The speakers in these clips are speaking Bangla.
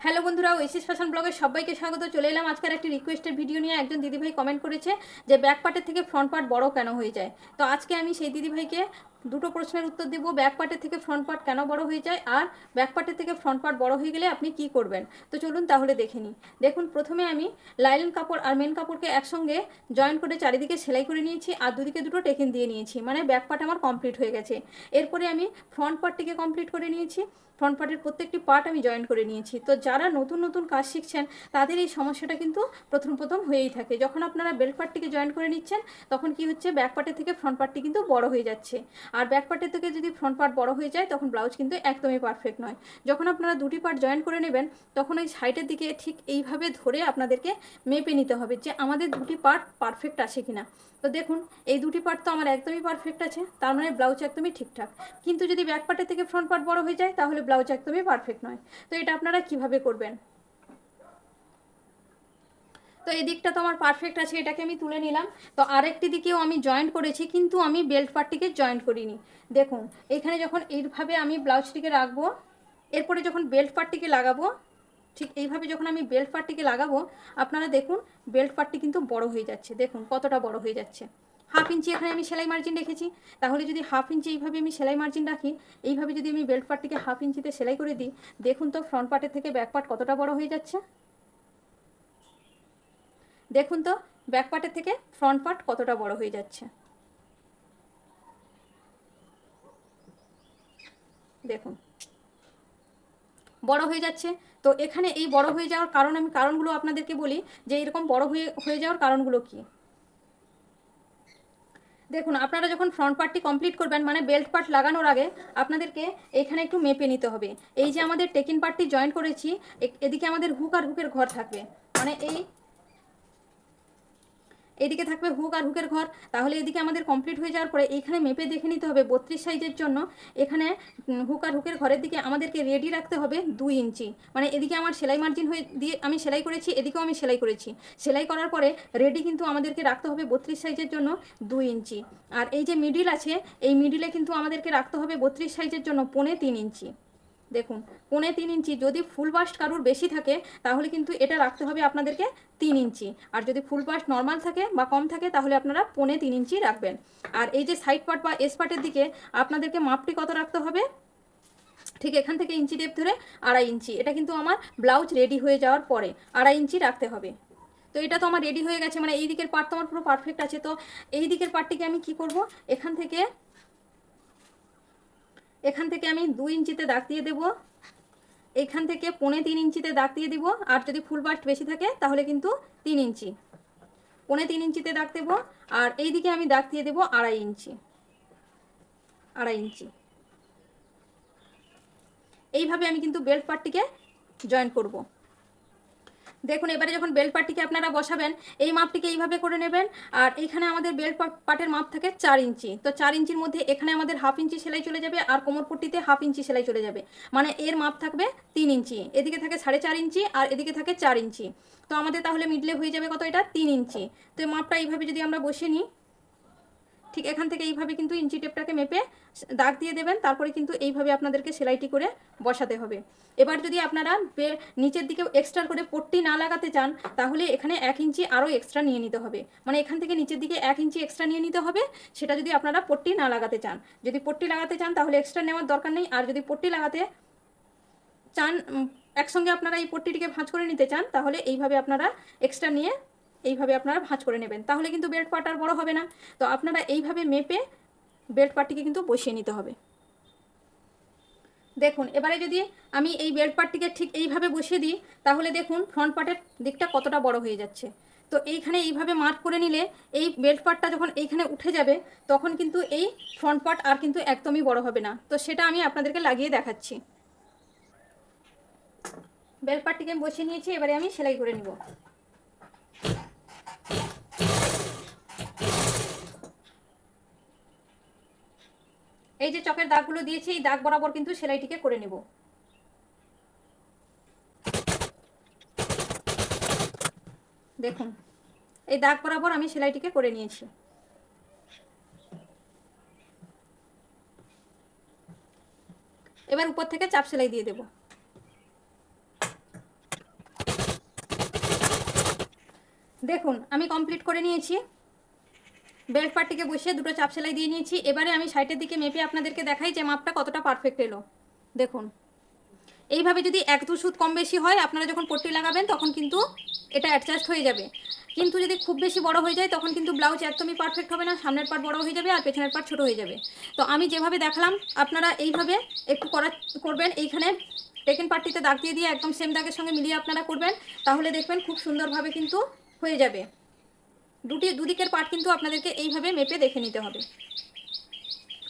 হ্যালো বন্ধুরা এসিস ফ্যাশন ব্লগের সবাইকে স্বাগত। চলে এলাম আজকের একটি রিকোয়েস্টের ভিডিও নিয়ে। একজন দিদিভাই কমেন্ট করেছে যে ব্যাক পার্টের থেকে ফ্রন্ট পার্ট বড় কেন হয়ে যায়? তো আজকে আমি সেই দিদিভাইকে দুটো প্রশ্নের উত্তর দেবো। ব্যাক পার্টের থেকে ফ্রন্ট পার্ট কেন বড় হয়ে যায়? আর ব্যাক পার্টের থেকে ফ্রন্ট পার্ট বড় হয়ে গেলে আপনি কি করবেন? তো চলুন তাহলে দেখে নিই। দেখুন, প্রথমে আমি লাইলন কাপড় আর মেন কাপড়কে একসঙ্গে জয়েন করে চারিদিকে সেলাই করে নিয়েছি আর দুদিকে দুটো টেকিন দিয়ে নিয়েছি। মানে ব্যাক পার্ট আমার কমপ্লিট হয়ে গেছে। এরপরে আমি ফ্রন্ট পার্টটিকে কমপ্লিট করে নিয়েছি। ফ্রন্ট পার্টের প্রত্যেকটি পার্ট আমি জয়েন করে নিয়েছি। তো যারা নতুন নতুন কাজ শিখছেন, তাদের এই সমস্যাটা কিন্তু প্রথম প্রথম হয়েই থাকে। যখন আপনারা বেল্ট পার্টটিকে জয়েন করে নিচ্ছেন, তখন কি হচ্ছে? ব্যাক পার্টের থেকে ফ্রন্ট পার্টটি কিন্তু বড় হয়ে যাচ্ছে। আর ব্যাক পার্টের থেকে যদি ফ্রন্ট পার্ট বড় হয়ে যায়, তখন ব্লাউজ কিন্তু একদমই পারফেক্ট নয়। যখন আপনারা দুটি পার্ট জয়েন করে নেবেন, তখন ওই সাইডের দিকে ঠিক এইভাবে ধরে আপনাদেরকে মেপে নিতে হবে যে আমাদের দুটি পার্ট পারফেক্ট আছে কিনা। তো দেখুন, এই দুটি পার্ট তো আমার একদমই পারফেক্ট আছে, তার মানে ব্লাউজ একদমই ঠিকঠাক। কিন্তু যদি ব্যাক পার্টের থেকে ফ্রন্ট পার্ট বড় হয়ে যায়, তাহলে ব্লাউজ একদমই পারফেক্ট নয়। তো এটা আপনারা কীভাবে করবেন? তো এই দিকটা তো আমার পারফেক্ট আছে, এটাকে আমি তুলে নিলাম। তো আরেকটি দিকেও আমি জয়েন্ট করেছি, কিন্তু আমি বেল্ট পার্টটিকে জয়েন্ট করিনি। দেখুন, এখানে যখন এইভাবে আমি ব্লাউজটিকে রাখব, এরপরে যখন বেল্ট পার্টটিকে লাগাবো, ঠিক এইভাবে যখন আমি বেল্ট পার্টটিকে লাগাবো, আপনারা দেখুন বেল্ট পার্টটি কিন্তু বড় হয়ে যাচ্ছে। দেখুন, কতটা বড় হয়ে যাচ্ছে। হাফ ইঞ্চি এখানে আমি সেলাই মার্জিন রেখেছি। তাহলে যদি হাফ ইঞ্চি এইভাবে আমি সেলাই মার্জিন রাখি, এইভাবে যদি আমি বেল্ট পার্টটিকে হাফ ইঞ্চিতে সেলাই করে দিই, দেখুন তো ফ্রন্ট পার্টের থেকে ব্যাক পার্ট কতটা বড় হয়ে যাচ্ছে? দেখুন তো ব্যাক পার্টের থেকে ফ্রন্ট পার্ট কতটা বড় হয়ে যাচ্ছে। দেখুন। বড় হয়ে যাচ্ছে। তো এখানে এই বড় হয়ে যাওয়ার কারণ আমি কারণগুলো আপনাদেরকে বলি, যে এরকম বড় হয়ে হয়ে যাওয়ার কারণগুলো কি? দেখুন, আপনারা যখন ফ্রন্ট পার্টটি কমপ্লিট করবেন মানে বেল্ট পার্ট লাগানোর আগে আপনাদেরকে এখানে একটু মেপে নিতে হবে। এই যে আমাদের টেকিন পার্টটি জয়েন করেছি এদিকে আমাদের হুক আর হুকের ঘর থাকবে। মানে এই এদিকে থাকবে হুক আর হুকের ঘর। তাহলে এদিকে আমাদের কমপ্লিট হয়ে যাওয়ার পরে এইখানে মেপে দেখে নিতে হবে বত্রিশ সাইজের জন্য। এখানে হুক আর হুকের ঘরের দিকে আমাদেরকে রেডি রাখতে হবে দুই ইঞ্চি। মানে এদিকে আমার সেলাই মার্জিন হয়ে দিয়ে আমি সেলাই করেছি, এদিকেও আমি সেলাই করেছি। সেলাই করার পরে রেডি কিন্তু আমাদেরকে রাখতে হবে বত্রিশ সাইজের জন্য দুই ইঞ্চি। আর এই যে মিডিল আছে, এই মিডিলে কিন্তু আমাদেরকে রাখতে হবে বত্রিশ সাইজের জন্য পৌনে তিন ইঞ্চি। দেখুন, পৌনে তিন ইঞ্চি। যদি ফুল বাস্ট কারুর বেশি থাকে, তাহলে কিন্তু এটা রাখতে হবে আপনাদেরকে তিন ইঞ্চি। আর যদি ফুল বাস্ট নর্মাল থাকে বা কম থাকে, তাহলে আপনারা পৌনে তিন ইঞ্চি রাখবেন। আর এই যে সাইড পার্ট বা এস পার্টের দিকে আপনাদেরকে মাপটি কত রাখতে হবে? ঠিক এখান থেকে ইঞ্চি টেপ ধরে আড়াই ইঞ্চি। এটা কিন্তু আমার ব্লাউজ রেডি হয়ে যাওয়ার পরে আড়াই ইঞ্চি রাখতে হবে। তো এটা তো আমার রেডি হয়ে গেছে মানে এই দিকের পার্ট তো আমার পুরো পারফেক্ট আছে। তো এই দিকের পার্টটিকে আমি কি করব? এখান থেকে এখান থেকে আমি দুই ইঞ্চিতে দাগ দিয়ে দেব। এখান থেকে পোনে তিন ইঞ্চিতে দাগ দিয়ে দিব। আর যদি ফুল বাস্ট বেশি থাকে, তাহলে কিন্তু তিন ইঞ্চি। পোনে তিন ইঞ্চিতে দাগ দেবো। আর এই দিকে আমি দাগ দিয়ে দেবো আড়াই ইঞ্চি। আড়াই ইঞ্চি। এইভাবে আমি কিন্তু বেল্ট পার্টটিকে জয়েন করব। দেখুন, এবারে যখন বেল্ট পাটটিকে আপনারা বসাবেন, এই মাপটিকে এইভাবে করে নেবেন। আর এখানে আমাদের বেল্ট পাটের মাপ থাকে চার ইঞ্চি। তো চার ইঞ্চির মধ্যে এখানে আমাদের হাফ ইঞ্চি সেলাই চলে যাবে আর কোমরপট্টিতে হাফ ইঞ্চি সেলাই চলে যাবে। মানে এর মাপ থাকবে তিন ইঞ্চি। এদিকে থাকে সাড়ে চার ইঞ্চি আর এদিকে থাকে চার ইঞ্চি। তো আমাদের তাহলে মিডলে হয়ে যাবে কত এটা? তিন ইঞ্চি। তো মাপটা এইভাবে যদি আমরা বসিয়ে নিই ঠিক এখান থেকে এইভাবে কিন্তু ইঞ্চি টেপটাকে মেপে দাগ দিয়ে দেবেন, তারপরে কিন্তু এইভাবে আপনাদেরকে সেলাইটি করে বসাতে হবে। এবার যদি আপনারা নিচের দিকে এক্সট্রা করে পট্টি না লাগাতে চান, তাহলে এখানে এক ইঞ্চি আরও এক্সট্রা নিয়ে নিতে হবে। মানে এখান থেকে নিচের দিকে এক ইঞ্চি এক্সট্রা নিয়ে নিতে হবে, সেটা যদি আপনারা পট্টি না লাগাতে চান। যদি পট্টি লাগাতে চান, তাহলে এক্সট্রা নেওয়ার দরকার নেই। আর যদি পট্টি লাগাতে চান একসঙ্গে আপনারা এই পট্টিটিকে ভাঁজ করে নিতে চান, তাহলে এইভাবে আপনারা এক্সট্রা নিয়ে এইভাবে আপনারা ভাঁজ করে নেবেন। তাহলে কিন্তু বেল্ট পার্ট আর বড় হবে না। তো আপনারা এইভাবে মেপে বেল্ট পার্টটিকে কিন্তু বসিয়ে নিতে হবে। দেখুন, এবারে যদি আমি এই বেল্ট পার্টটিকে ঠিক এইভাবে বসিয়ে দিই, তাহলে দেখুন ফ্রন্ট পার্টের দিকটা কতটা বড় হয়ে যাচ্ছে। তো এইখানে এইভাবে মার্ক করে নিলে এই বেল্ট পার্টটা যখন এইখানে উঠে যাবে, তখন কিন্তু এই ফ্রন্ট পার্ট আর কিন্তু একদমই বড় হবে না। তো সেটা আমি আপনাদেরকে লাগিয়ে দেখাচ্ছি। বেল্ট পার্টটিকে আমি বসিয়ে নিয়েছি, এবারে আমি সেলাই করে নিব। এই যে চকের দাগগুলো দিয়েছি, এই দাগ বরাবর কিন্তু সেলাইটিকে করে নেব। দেখুন, এই দাগ বরাবর আমি সেলাইটিকে করে নিয়েছি। এবার উপর থেকে চাপ সেলাই দিয়ে দেব। দেখুন, আমি কমপ্লিট করে নিয়েছি। বেল্ট পার্টটিকে বসিয়ে দুটো চাপ সেলাই দিয়ে নিয়েছি। এবারে আমি সাইডের দিকে মেপে আপনাদেরকে দেখাই যে মাপটা কতটা পারফেক্ট এলো। দেখুন। এইভাবে যদি এক দু সুত কম বেশি হয়, আপনারা যখন পট্টি লাগাবেন, তখন কিন্তু এটা অ্যাডজাস্ট হয়ে যাবে। কিন্তু যদি খুব বেশি বড় হয়ে যায়, তখন কিন্তু ব্লাউজ একদমই পারফেক্ট হবে না, সামনের পার্ট বড় হয়ে যাবে আর পেছনের পার্ট ছোট হয়ে যাবে। তো আমি যেভাবে দেখালাম, আপনারা এইভাবে একটু করা, করবেন। এইখানে টেকেন পার্টিতে দাগ দিয়ে দিয়ে একদম সেম দাগের সঙ্গে মিলিয়ে আপনারা করবেন। তাহলে দেখবেন খুব সুন্দরভাবে কিন্তু হয়ে যাবে। দুটি দুদিকের পাট কিন্তু আপনাদেরকে এইভাবে মেপে দেখে নিতে হবে।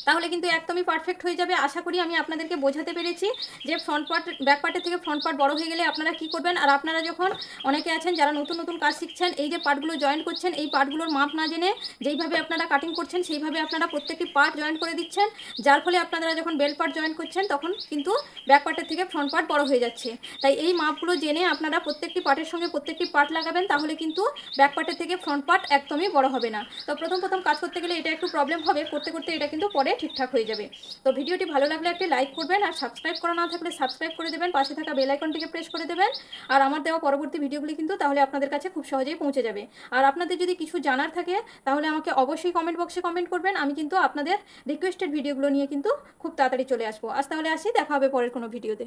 তাহলে কিন্তু একদমই পারফেক্ট হয়ে যাবে। আশা করি আমি আপনাদেরকে বোঝাতে পেরেছি যে ফ্রন্ট পার্ট ব্যাক পার্টের থেকে ফ্রন্ট পার্ট বড় হয়ে গেলে আপনারা কি করবেন? আর আপনারা যখন অনেকে আছেন যারা নতুন নতুন কাজ শিখছেন, এই যে পার্টগুলো জয়েন করছেন, এই পার্টগুলোর মাপ না জেনে যেইভাবে আপনারা কাটিং করছেন, সেইভাবে আপনারা প্রত্যেকটি পার্ট জয়েন করে দিচ্ছেন। যার ফলে আপনারা যখন বেল পার্ট জয়েন করছেন, তখন কিন্তু ব্যাক পার্টের থেকে ফ্রন্ট পার্ট বড় হয়ে যাচ্ছে। তাই এই মাপগুলো জেনে আপনারা প্রত্যেকটি পার্টের সঙ্গে প্রত্যেকটি পার্ট লাগাবেন, তাহলে কিন্তু ব্যাক পার্টের থেকে ফ্রন্ট পার্ট একদমই বড় হবে না। তো প্রথম প্রথম কাজ করতে গেলে এটা একটু প্রবলেম হবে। করতে করতে এটা কিন্তু পরে ঠিকঠাক হয়ে যাবে। তো ভিডিওটি ভালো লাগলে একটি লাইক করবেন আর সাবস্ক্রাইব করা না থাকলে সাবস্ক্রাইব করে দেবেন, পাশে থাকা বেল আইকনটিকে প্রেস করে দেবেন আর আমার দেওয়া পরবর্তী ভিডিওগুলি কিন্তু তাহলে আপনাদের কাছে খুব সহজেই পৌঁছে যাবে। আর আপনাদের যদি কিছু জানার থাকে তাহলে আমাকে অবশ্যই কমেন্ট বক্সে কমেন্ট করবেন, আমি কিন্তু আপনাদের রিকোয়েস্টেড ভিডিওগুলো নিয়ে কিন্তু খুব তাড়াতাড়ি চলে আসব। আজ তাহলে আসি, দেখা হবে পরের কোনো ভিডিওতে।